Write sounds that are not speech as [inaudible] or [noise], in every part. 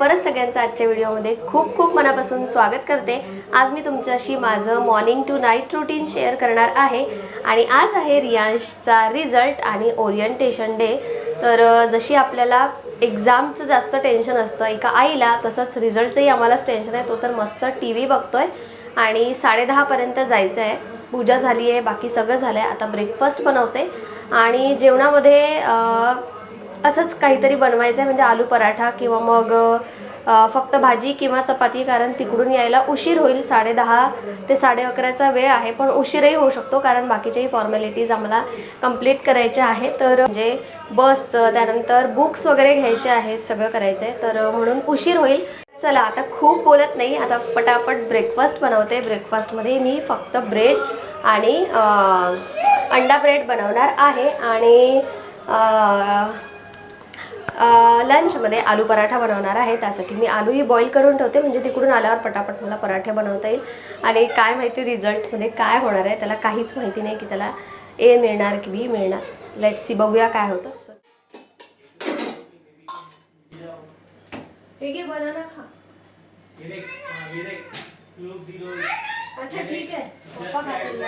परत सगळ्यांचं आजच्या व्हिडिओमध्ये खूप खूप मनापासून स्वागत करते. आज मी तुमच्याशी माझं morning to night routine share करणार आहे. आणि आज आहे रियांशचा रिझल्ट आणि ओरिएंटेशन डे तर जशी आपल्याला एक्झामचं जास्त टेन्शन असतं एका आईला तसंच रिझल्टचंही आम्हालाच टेन्शन आहे. तो तर मस्त टी व्ही बघतोय. आणि साडेदहापर्यंत जायचं आहे पूजा झाली आहे बाकी सगळं झालं आहे आता ब्रेकफास्ट बनवते. आणि जेवणामध्ये असंच काहीतरी बनवायचं आहे म्हणजे आलू पराठा किंवा मग फक्त भाजी किंवा चपाती कारण तिकडून यायला उशीर होईल. साडेदहा ते साडे अकराचा वेळ आहे पण उशीरही होऊ शकतो कारण बाकीच्याही फॉर्मॅलिटीज आम्हाला कंप्लीट करायच्या आहेत. तर म्हणजे बसचं त्यानंतर बुक्स वगैरे घ्यायचे आहेत सगळं करायचं आहे तर म्हणून उशीर होईल. चला आता खूप बोलत नाही आता पटापट ब्रेकफास्ट बनवते. ब्रेकफास्टमध्ये मी फक्त ब्रेड आणि अंडा ब्रेड बनवणार आहे. आणि लंचमध्ये आलू पराठा बनवणार आहे. त्यासाठी मी आलूही बॉईल करून ठेवते. म्हणजे तिकडून आल्यावर पटापट मला पराठे बनवता येईल. आणि काय माहिती रिझल्टमध्ये काय होणार आहे त्याला काहीच माहिती नाही की त्याला ए मिळणार की बी मिळणार. लेट सी बघूया काय होतं. बनाना खा. हाँ, अच्छा ठीक है खाते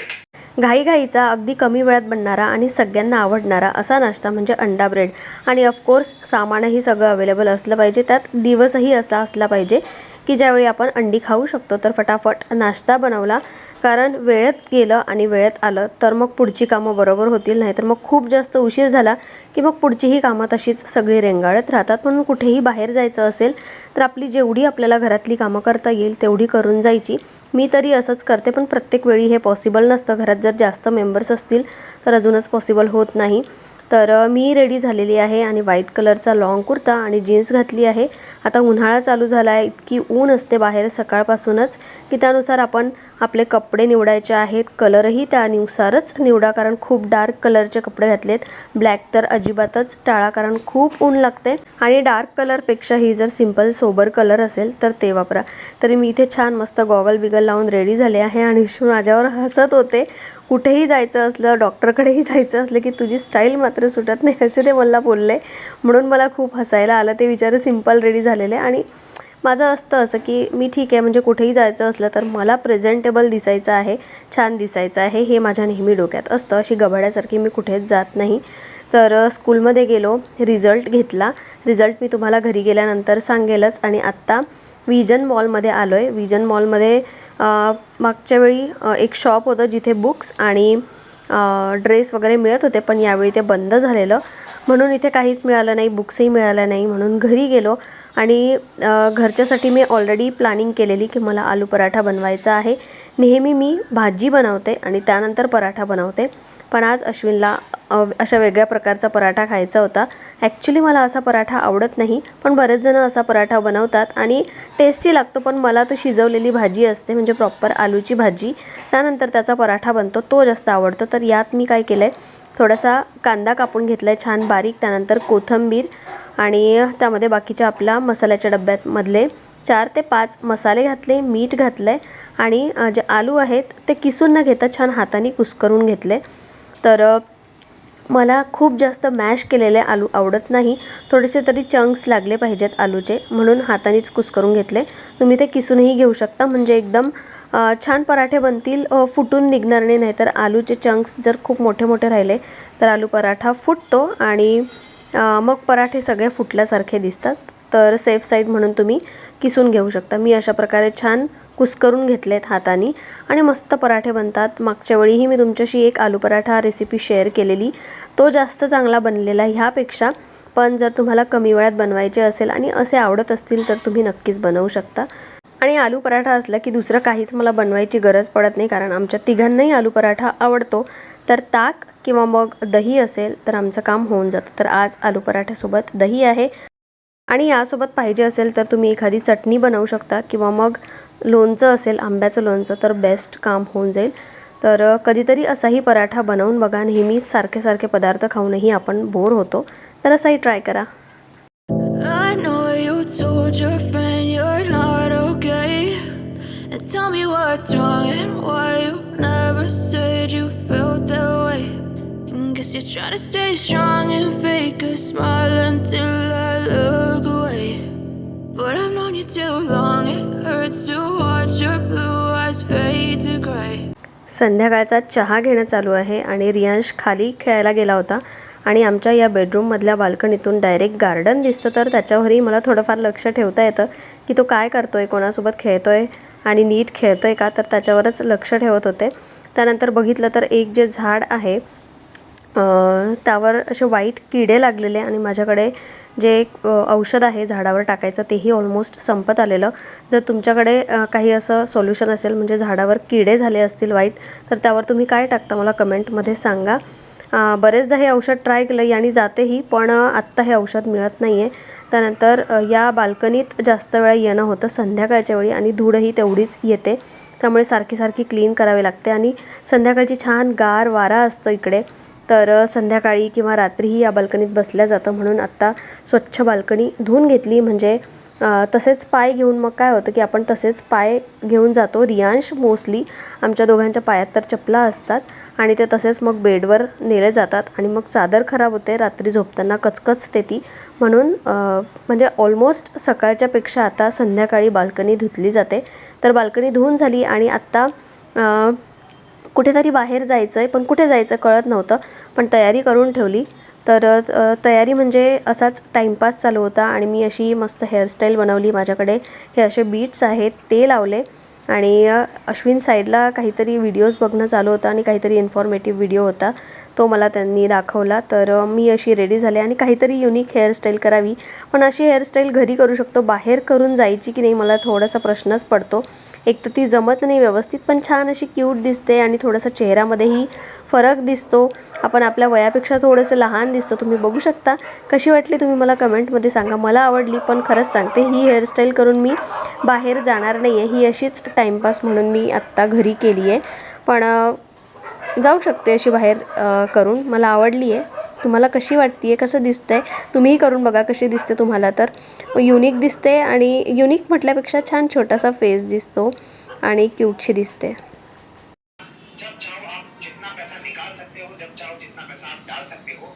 हैं। घाईघाईचा अगदी कमी वेळात बनणारा आणि सगळ्यांना आवडणारा असा नाश्ता म्हणजे अंडा ब्रेड. आणि ऑफकोर्स सामानही सगळं अवेलेबल असलं पाहिजे. त्यात दिवसही असा असला पाहिजे की ज्यावेळी आपण अंडी खाऊ शकतो. तर फटाफट नाश्ता बनवला. कारण वेळेत गेलं आणि वेळेत आलं तर मग पुढची कामं बरोबर होतील. नाही तर मग खूप जास्त उशीर झाला की मग पुढचीही कामं तशीच सगळी रेंगाळत राहतात. म्हणून कुठेही बाहेर जायचं असेल तर आपली जेवढी आपल्याला घरातली कामं करता येईल तेवढी करून जायची. मी तरी असंच करते पण प्रत्येक वेळी हे पॉसिबल नसतं. घरात जर जास्त मेंबर्स असतील तर अजूनच पॉसिबल होत नाही. तर मी रेडी झालेली आहे आणि व्हाईट कलरचा लॉंग कुर्ता आणि जीन्स घातली आहे. आता उन्हाळा चालू झाला आहे इतकी ऊन असते बाहेर सकाळपासूनच की त्यानुसार आपण आपले कपडे निवडायचे आहेत. कलरही त्यानुसारच निवडा कारण खूप डार्क कलरचे कपडे घातलेत. ब्लॅक तर अजिबातच टाळा कारण खूप ऊन लागते. आणि डार्क कलरपेक्षाही जर सिंपल सोबर कलर असेल तर ते वापरा. तरी मी इथे छान मस्त गॉगल बिगल लावून रेडी झाले आहे आणि इशू [laughs] माझ्यावर हसत होते. कुठेही जायचं असलं डॉक्टरकडेही जायचं असलं की तुझी स्टाईल मात्र सुटत नाही असे ते मला बोलले. म्हणून मला खूप हसायला आलं. ते विचार सिंपल रेडी झालेले आणि माझं असतं असं की मी ठीक आहे म्हणजे कुठेही जायचं असलं तर मला प्रेझेंटेबल दिसायचं आहे छान दिसायचं आहे हे माझ्या नेहमी डोक्यात असतं. अशी गबाड्यासारखी मी कुठेच जात नाही. तर स्कूलमध्ये गेलो रिझल्ट घेतला. रिझल्ट मी तुम्हाला घरी गेल्यानंतर सांगेलच आणि आत्ता विजन मॉलमध्ये आलो आहे विजन मॉलमध्ये मागच्या वेळी एक शॉप होतं जिथे बुक्स आणि ड्रेस वगैरे मिळत होते पण यावेळी ते बंद झालेलं. म्हणून इथे काहीच मिळालं नाही बुक्सही मिळालं नाही म्हणून घरी गेलो. आणि घरच्यासाठी मी ऑलरेडी प्लॅनिंग केलेली की मला आलू पराठा बनवायचा आहे. नेहमी मी भाजी बनवते आणि त्यानंतर पराठा बनवते. पण आज अश्विनला अशा वेगळ्या प्रकारचा पराठा खायचा होता. ॲक्च्युली मला असा पराठा आवडत नाही पण बरेच जणं असा पराठा बनवतात आणि टेस्टी लागतो पण मला तर शिजवलेली भाजी असते म्हणजे प्रॉपर आलूची भाजी. त्यानंतर त्याचा पराठा बनतो तो जास्त आवडतो. तर यात मी काय केलं आहे थोडासा कांदा कापून घेतला आहे छान बारीक त्यानंतर कोथिंबीर आणि त्यामध्ये बाकीच्या आपल्या मसाल्याच्या डब्यातमधले चार ते पाच मसाले घातले मीठ घातलं आहे आणि जे आलू आहेत ते किसून न घेता छान हाताने कुस्करून घेतले. तर मला खूप जास्त मॅश केलेले आलू आवडत नाही. थोडेसे तरी चंक्स लागले पाहिजेत आलूचे म्हणून हातानेच कुस्करून घेतले. तुम्ही ते किसूनही घेऊ शकता म्हणजे एकदम छान पराठे बनतील फुटून निघणार नाही नाहीतर आलूचे चंक्स जर खूप मोठे मोठे राहिले तर आलू पराठा फुटतो आणि मग पराठे सगळे फुटल्यासारखे दिसतात. तर सेफ साईड म्हणून तुम्ही किसून घेऊ शकता. मी अशा प्रकारे छान कुस्करून घेतलेत हाताने. आणि मस्त पराठे बनतात. मागच्या वेळीही मी तुमच्याशी एक आलू पराठा रेसिपी शेअर केलेली. तो जास्त चांगला बनलेला ह्यापेक्षा पण जर तुम्हाला कमी वेळात बनवायचे असेल आणि असे आवडत असतील तर तुम्ही नक्कीच बनवू शकता. आणि आलू पराठा असला की दुसरं काहीच मला बनवायची गरज पडत नाही कारण आमच्या तिघांनाही आलू पराठा आवडतो. तर ताक किंवा मग दही असेल तर आमचं काम होऊन जातं. तर आज आलू पराठ्यासोबत दही आहे. आणि यासोबत पाहिजे असेल तर तुम्ही एखादी चटणी बनवू शकता किंवा मग लोणचं असेल आंब्याचं लोणचं तर बेस्ट काम होऊन जाईल. तर कधीतरी असाही पराठा बनवून बघा. नेहमीच सारखे सारखे पदार्थ खाऊनही आपण बोर होतो. तर असाही ट्राय करा. Tell me what's wrong and why you never said you felt that way. And guess You're trying to stay strong and fake a smile until I look away. But I've known you too long, it hurts to watch your blue eyes fade to gray. संध्याकाळचा चहा घेणं चालू आहे आणि रियांश खाली खेळायला गेला होता आणि आमच्या या बेडरूममधल्या बाल्कनीतून डायरेक्ट गार्डन दिसतं तर त्याच्यावरही मला थोडंफार लक्ष ठेवता येतं की तो काय करतो आहे कोणासोबत खेळतो आहे आणि नीट खेळतो आहे का? तर त्याच्यावरच लक्ष ठेवत होते. त्यानंतर बघितलं तर एक जे झाड आहे त्यावर असे वाईट किडे लागलेले आणि माझ्याकडे जे एक औषध आहे झाडावर टाकायचं तेही ऑलमोस्ट संपत आलेलं. जर तुमच्याकडे काही असं सोल्युशन असेल म्हणजे झाडावर किडे झाले असतील वाईट तर त्यावर तुम्ही काय टाकता? मला कमेंटमध्ये सांगा. बरेचदा हे औषध ट्राय केलं आणि जातेही पण आत्ता हे औषध मिळत नाही आहे त्यानंतर या बाल्कनीत जास्त वेळा येणं होतं संध्याकाळच्या वेळी आणि धूळही तेवढीच येते. त्यामुळे सारखी सारखी क्लीन करावी लागते आणि संध्याकाळची छान गार वारा असतो इकडे. तर संध्याकाळी किंवा रात्रीही या बाल्कनीत बसल्या जातं म्हणून आत्ता स्वच्छ बाल्कनी धुवून घेतली म्हणजे तसेच पाय घेऊन मग काय होतं की आपण तसेच पाय घेऊन जातो. रियांश मोस्टली आमच्या दोघांच्या पायात तर चपला असतात आणि ते तसेच मग बेडवर नेले जातात आणि मग चादर खराब होते रात्री झोपताना कचकचते ती म्हणून म्हणजे ऑलमोस्ट सकाळच्यापेक्षा आता संध्याकाळी बाल्कनी धुतली जाते. तर बाल्कनी धुवून झाली आणि आत्ता कुठेतरी बाहेर जायचं आहे पण कुठे जायचं कळत नव्हतं. पण तयारी करून ठेवली. तर तयारी म्हणजे असाच टाईमपास चालू होता आणि मी अशी मस्त हेअरस्टाईल बनवली माझ्याकडे. हे असे बीट्स आहेत ते लावले. आणि अश्विन साईडला काहीतरी व्हिडिओज बघणं चालू होतं आणि काहीतरी इन्फॉर्मेटिव्ह व्हिडिओ होता. तो मला त्यांनी दाखवला. तर मी अशी रेडी झाले आणि काहीतरी युनिक हेअरस्टाईल करावी. पण अशी हेअरस्टाईल घरी करू शकतो बाहेर करून जायची की नाही मला थोडासा प्रश्नच पडतो. एक तर ती जमत नाही व्यवस्थित पण छान अशी क्यूट दिसते आणि थोडंसं चेहऱ्यामध्येही फरक दिसतो. आपण आपल्या वयापेक्षा थोडंसं लहान दिसतो. तुम्ही बघू शकता. कशी वाटली तुम्ही मला कमेंटमध्ये सांगा. मला आवडली पण खरंच सांगते ही हेअरस्टाईल करून मी बाहेर जाणार नाही आहे ही अशीच टाईमपास म्हणून मी आत्ता घरी केली आहे पण जाऊ शकते अशी बाहेर करून. मला आवडली आहे तुम्हाला कशी वाटते आहे कसं दिसतंय तुम्हीही करून बघा कशी दिसते तुम्हाला. तर युनिक दिसते आणि युनिक म्हटल्यापेक्षा छान छोटासा फेस दिसतो आणि क्यूटशी दिसते. हो हो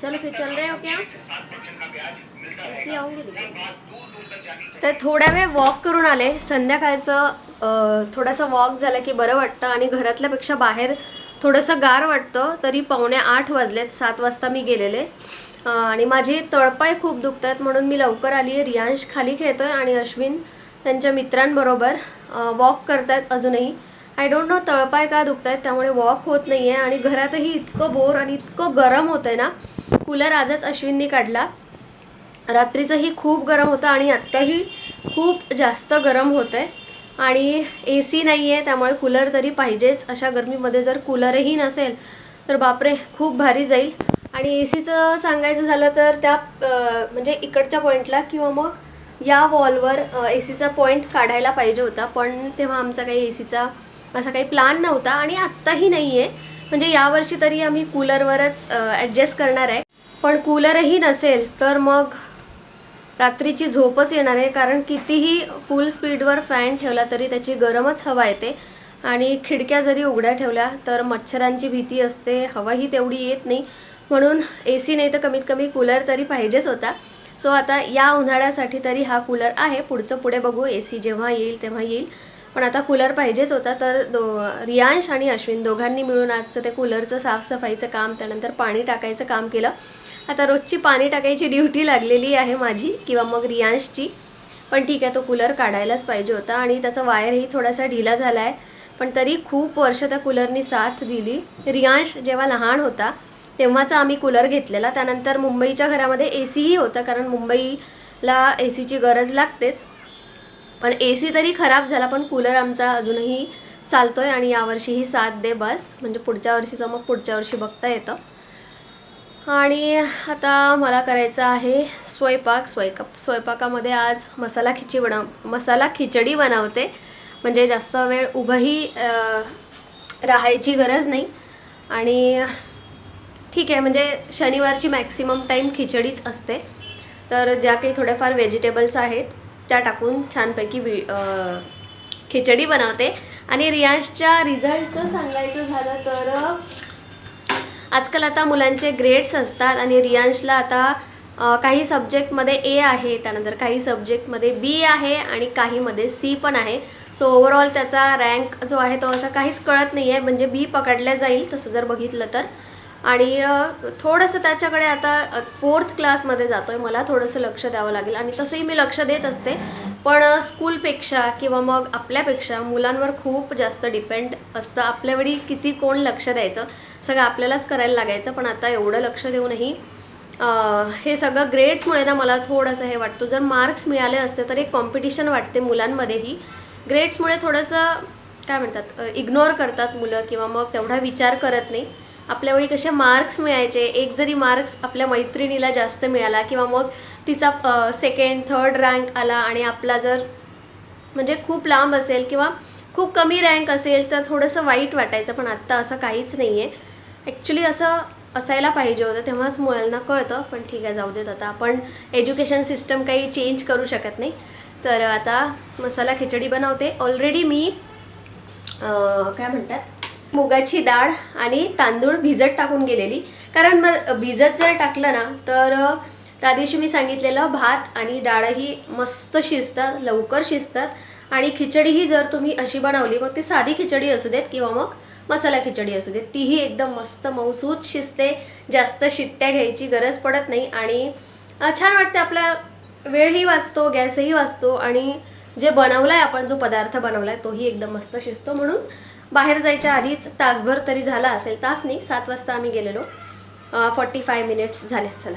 चलो फिर चल रहे हो क्या? छह से सात परसेंट का ब्याज मिलता ऐसे रहेगा। आऊंगी लेकिन। ये बात दूर दूर तक जानी चाहिए तर थोड्या वेळ वॉक करून आले. संध्याकाळचं थोडासा वॉक झाला की बरं वाटतं आणि घरातल्यापेक्षा बाहेर थोडंसं गार वाटतं तरी पावणे आठ वाजलेत सात वाजता मी गेलेले. आणि माझे तळपाय खूप दुखत आहेत म्हणून मी लवकर आली आहे रियांश खाली खेळतो आहे आणि अश्विन त्यांच्या मित्रांबरोबर वॉक करतायत अजूनही. आय डोंट नो तळपाय का दुखत आहेत त्यामुळे वॉक होत नाही आहे आणि घरातही इतकं बोर आणि इतकं गरम होतं आहे ना कूलर आजच अश्विननी काढला. रात्रीचंही खूप गरम होतं आणि आत्ताही खूप जास्त गरम होतं आहे आणि ए सी नाही आहे त्यामुळे कूलर तरी पाहिजेच. अशा गरमीमध्ये जर कूलरही नसेल तर बापरे खूप भारी जाईल. आणि ए सीचं सांगायचं झालं तर त्या म्हणजे इकडच्या पॉईंटला किंवा मग या वॉलवर ए सीचा पॉईंट काढायला पाहिजे होता. पण तेव्हा आमचा काही ए सीचा असा काही प्लान नव्हता आणि आत्ताही नाही आहे म्हणजे यावर्षी तरी आम्ही कूलरवरच ॲडजस्ट करणार आहे. पण कूलरही नसेल तर मग रात्रीची झोपच येणार आहे कारण कितीही फुल स्पीडवर फॅन ठेवला तरी त्याची गरमच हवा येते. आणि खिडक्या जरी उघड्या ठेवल्या तर मच्छरांची भीती असते हवाही तेवढी येत नाही. म्हणून ए सी नाही तर कमीत कमी कूलर तरी पाहिजेच होता. सो आता या उन्हाळ्यासाठी तरी हा कूलर आहे. पुढचं पुढे बघू ए सी जेव्हा येईल तेव्हा येईल. पण आता कूलर पाहिजेच होता तर दो रियांश आणि अश्विन दोघांनी मिळून आजचं ते कूलरचं साफसफाईचं काम त्यानंतर पाणी टाकायचं काम केलं. आता रोजची पाणी टाकायची ड्युटी लागलेली आहे माझी किंवा मग रियांशची पण ठीक आहे तो कूलर काढायलाच पाहिजे होता आणि त्याचा वायरही थोडासा ढिला झाला आहे पण तरी खूप वर्ष त्या कूलरनी साथ दिली. रियांश जेव्हा लहान होता तेव्हाचा आम्ही कूलर घेतलेला. त्यानंतर मुंबईच्या घरामध्ये ए सीही होतं कारण मुंबईला ए सीची गरज लागतेच. पण ए सी तरी खराब झाला पण कूलर आमचा अजूनही चालतो आहे आणि यावर्षीही साथ दे बस. म्हणजे पुढच्या वर्षी तर मग पुढच्या वर्षी बघता येतं. आणि आता मला करायचं आहे स्वयंपाक स्वयंपाक स्वयंपाकामध्ये आज मसाला खिची बनव मसाला खिचडी बनवते. म्हणजे जास्त वेळ उभंही राहायची गरज नाही. आणि ठीक आहे म्हणजे शनिवारची मॅक्सिमम टाईम खिचडीच असते. तर ज्या काही थोड्याफार व्हेजिटेबल्स आहेत त्या टाकून छानपैकी वि खिचडी बनवते. आणि रियांशच्या रिझल्टचं सांगायचं झालं तर आजकाल आता मुलांचे ग्रेड्स असतात आणि रियांशला आता काही सब्जेक्टमध्ये ए आहे त्यानंतर काही सब्जेक्टमध्ये बी आहे आणि काहीमध्ये सी पण आहे. सो ओव्हरऑल त्याचा रँक जो आहे तो असा काहीच कळत नाही आहे म्हणजे बी पकडल्या जाईल तसं जर बघितलं तर. आणि थोडंसं त्याच्याकडे आता फोर्थ क्लासमध्ये जातो आहे मला थोडंसं लक्ष द्यावं लागेल. आणि तसंही मी लक्ष देत असते. पण स्कूलपेक्षा किंवा मग आपल्यापेक्षा मुलांवर खूप जास्त डिपेंड असतं. आपल्यावेळी किती कोण लक्ष द्यायचं? सगळं आपल्यालाच करायला लागायचं. पण आता एवढं लक्ष देऊनही हे सगळं ग्रेड्समुळे ना मला थोडंसं हे वाटतं. जर मार्क्स मिळाले असते तर एक कॉम्पिटिशन वाटते मुलांमध्येही. ग्रेड्समुळे थोडंसं काय म्हणतात इग्नोर करतात मुलं किंवा मग तेवढा विचार करत नाही. आपल्यावेळी कसे मार्क्स मिळायचे? एक जरी मार्क्स आपल्या मैत्रिणीला जास्त मिळाला किंवा मग तिचा सेकंड थर्ड रँक आला आणि आपला जर म्हणजे खूप लांब असेल किंवा खूप कमी रँक असेल तर थोडंसं वाईट वाटायचं पण आत्ता असं काहीच नाही आहे ॲक्च्युली असं असायला पाहिजे होतं तेव्हाच मुलांना कळतं पण ठीक आहे जाऊ देत आता. आपण एज्युकेशन सिस्टम काही चेंज करू शकत नाही. तर आता मसाला खिचडी बनवते. ऑलरेडी मी काय म्हणतात? मुगाची डाळ आणि तांदूळ भिजत टाकून गेलेली. कारण मग भिजत जर टाकलं ना तर त्या दिवशी मी सांगितलेलं भात आणि डाळही मस्त शिजतात लवकर शिजतात. आणि खिचडीही जर तुम्ही अशी बनवली मग ती साधी खिचडी असू देत किंवा मग मसाला खिचडी असू देत. तीही एकदम मस्त मौसूद शिजते जास्त शिट्ट्या घ्यायची गरज पडत नाही. आणि छान वाटते आपला वेळही वाचतो गॅसही वाचतो. आणि जे बनवला आहे आपण जो पदार्थ बनवला आहे तोही एकदम मस्त शिजतो. म्हणून बाहेर जायच्या आधीच तासभर तरी झाला असेल. तास नाही सात वाजता आम्ही गेलेलो. फॉर्टी फाय मिनिट्स झाले चला.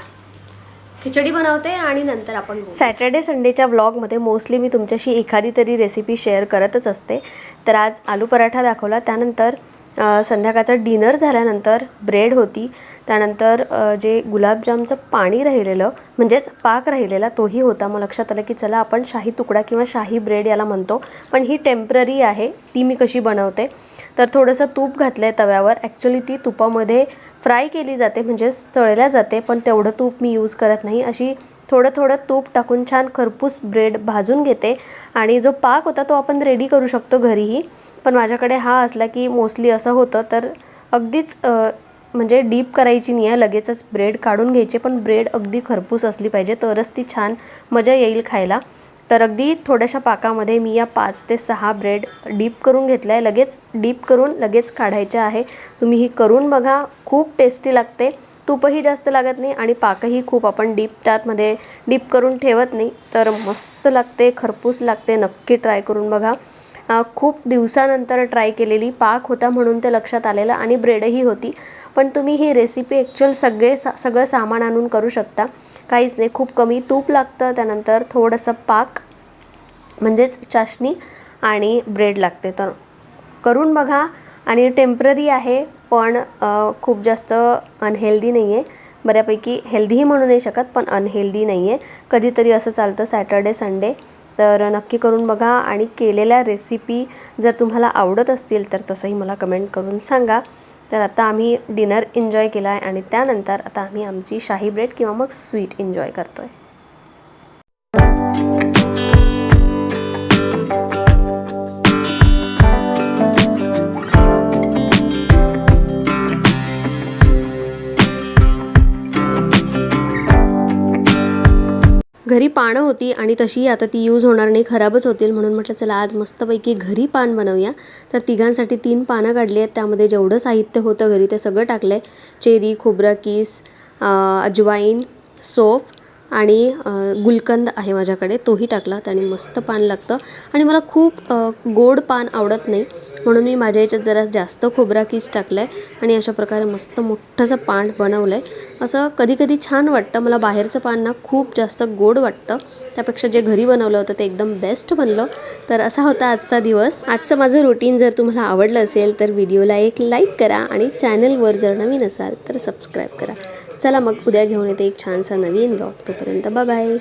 खिचडी बनवते आणि नंतर आपण सॅटर्डे संडेच्या व्लॉगमध्ये मोस्टली मी तुमच्याशी एखादी तरी रेसिपी शेअर करतच असते. तर आज आलू पराठा दाखवला. त्यानंतर संध्याकाळचं डिनर झाल्यानंतर ब्रेड होती. त्यानंतर जे गुलाबजामचं पाणी राहिलेलं म्हणजेच पाक राहिलेला तोही होता. मग लक्षात आलं की चला आपण शाही तुकडा किंवा शाही ब्रेड याला म्हणतो. पण ही टेंपररी आहे. ती मी कशी बनवते? तर थोडंसं तूप घातलं आहे तव्यावर. ॲक्च्युली ती तुपामध्ये फ्राय केली जाते म्हणजेच तळल्या जाते पण तेवढं तूप मी यूज करत नाही. अशी थोडं थोडं तूप टाकून छान खरपूस ब्रेड भाजून घेते. आणि जो पाक होता तो आपण रेडी करू शकतो घरीही. पण माझ्याकडे हा असला की मोस्टली असं होतं तर अगदीच म्हणजे डीप करायची नाही आहे लगेचच ब्रेड काढून घ्यायचे पण ब्रेड अगदी खरपूस असली पाहिजे तरच ती छान मजा येईल खायला. तर अगदी थोड्याशा पाकामध्ये मी या पाच ते सहा ब्रेड डीप करून घेतला आहे लगेच डीप करून लगेच काढायच्या आहे. तुम्ही ही करून बघा खूप टेस्टी लागते. तूपही जास्त लागत नाही आणि पाकही खूप आपण डीप त्यातमध्ये डीप करून ठेवत नाही तर मस्त लागते खरपूस लागते नक्की ट्राय करून बघा. खूप दिवसानंतर ट्राय केलेली. पाक होता म्हणून ते लक्षात आलेलं आणि ब्रेडही होती. पण तुम्ही ही रेसिपी ॲक्च्युअल सगळे सा सगळं सामान आणून करू शकता. काहीच नाही खूप कमी तूप लागतं त्यानंतर थोडंसं पाक म्हणजेच चाशणी आणि ब्रेड लागते. तर करून बघा आणि टेंपररी आहे पण खूप जास्त अनहेल्दी नाही आहे बऱ्यापैकी हेल्दीही म्हणू नाही शकत पण अनहेल्दी नाही आहे कधीतरी असं चालतं सॅटर्डे संडे तर नक्की करून बघा आणि केलेल्या रेसिपी जर तुम्हाला आवडत असतील तर तसंही मला कमेंट करून सांगा. तर आता आम्ही डिनर एन्जॉय केला आहे आणि त्यानंतर आता आम्ही आमची शाही ब्रेड किंवा मग स्वीट एन्जॉय करतो आहे घरी पानं होती आणि तशी आता ती यूज होणार नाही खराबच होतील म्हणून म्हटलं चला आज मस्तपैकी घरी पान बनवूया. तर तिघांसाठी तीन पानं काढली आहेत. त्यामध्ये जेवढं साहित्य होतं घरी ते सगळं टाकलं आहे चेरी खोबरा किस अजवाईन सोफ आणि गुलकंद आहे माझ्याकडे. तोही टाकला त्याने मस्त पान लागतं. आणि मला खूप गोड पान आवडत नाही. म्हणून मी माझ्या याच्यात जरा जास्त खोबरा किस टाकला आहे आणि अशा प्रकारे मस्त मोठंसं पान बनवलं आहे असं कधीकधी छान वाटतं. मला बाहेरचं पान ना खूप जास्त गोड वाटतं. त्यापेक्षा जे घरी बनवलं होतं ते एकदम बेस्ट बनलं. तर असा होता आजचा दिवस. आजचं माझं रुटीन जर तुम्हाला आवडलं असेल तर व्हिडिओला एक लाईक करा आणि चॅनलवर जर नवीन असाल तर सबस्क्राईब करा. चला मग उद्या घेऊन येते एक छानसा नवीन ब्लॉग तोपर्यंत बाय